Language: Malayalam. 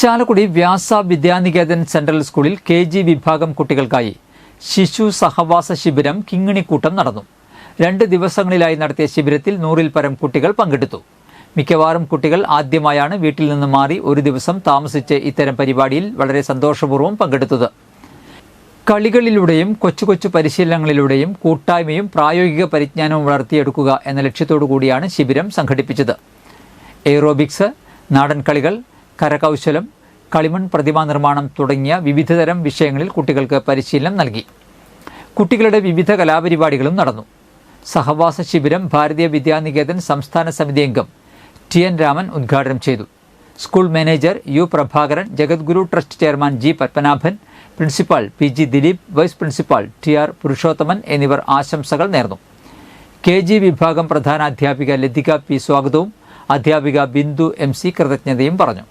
ചാലക്കുടി വ്യാസ വിദ്യാനികേതൻ സെൻട്രൽ സ്കൂളിൽ കെ ജി വിഭാഗം കുട്ടികൾക്കായി ശിശു സഹവാസ ശിബിരം കിങ്ങിണിക്കൂട്ടം നടന്നു. രണ്ട് ദിവസങ്ങളിലായി നടത്തിയ ശിബിരത്തിൽ നൂറിൽ പരം കുട്ടികൾ പങ്കെടുത്തു. മിക്കവാറും കുട്ടികൾ ആദ്യമായാണ് വീട്ടിൽ നിന്ന് മാറി ഒരു ദിവസം താമസിച്ച് ഇത്തരം പരിപാടിയിൽ വളരെ സന്തോഷപൂർവം പങ്കെടുത്തത്. കളികളിലൂടെയും കൊച്ചു കൊച്ചു പരിശീലനങ്ങളിലൂടെയും കൂട്ടായ്മയും പ്രായോഗിക പരിജ്ഞാനവും വളർത്തിയെടുക്കുക എന്ന ലക്ഷ്യത്തോടു കൂടിയാണ് ശിബിരം സംഘടിപ്പിച്ചത്. എയ്റോബിക്സ് നാടൻ കളികൾ കരകൗശലം കളിമൺ പ്രതിമാ നിർമ്മാണം തുടങ്ങിയ വിവിധതരം വിഷയങ്ങളിൽ കുട്ടികൾക്ക് പരിശീലനം നൽകി. കുട്ടികളുടെ വിവിധ കലാപരിപാടികളും നടന്നു. സഹവാസ ശിബിരം ഭാരതീയ വിദ്യാനികേതൻ സംസ്ഥാന സമിതി അംഗം ടി എൻ രാമൻ ഉദ്ഘാടനം ചെയ്തു. School manager U Prabhakaran Jagadguru trust chairman G Padmanabhan principal P G Dileep vice principal T R Purushothaman എന്നിവർ ആശംസകൾ നേർന്നു. കെ ജി വിഭാഗം പ്രധാന അധ്യാപിക ലതിക പി സ്വാഗതവും അധ്യാപിക ബിന്ദു എം സി കൃതജ്ഞതയും പറഞ്ഞു.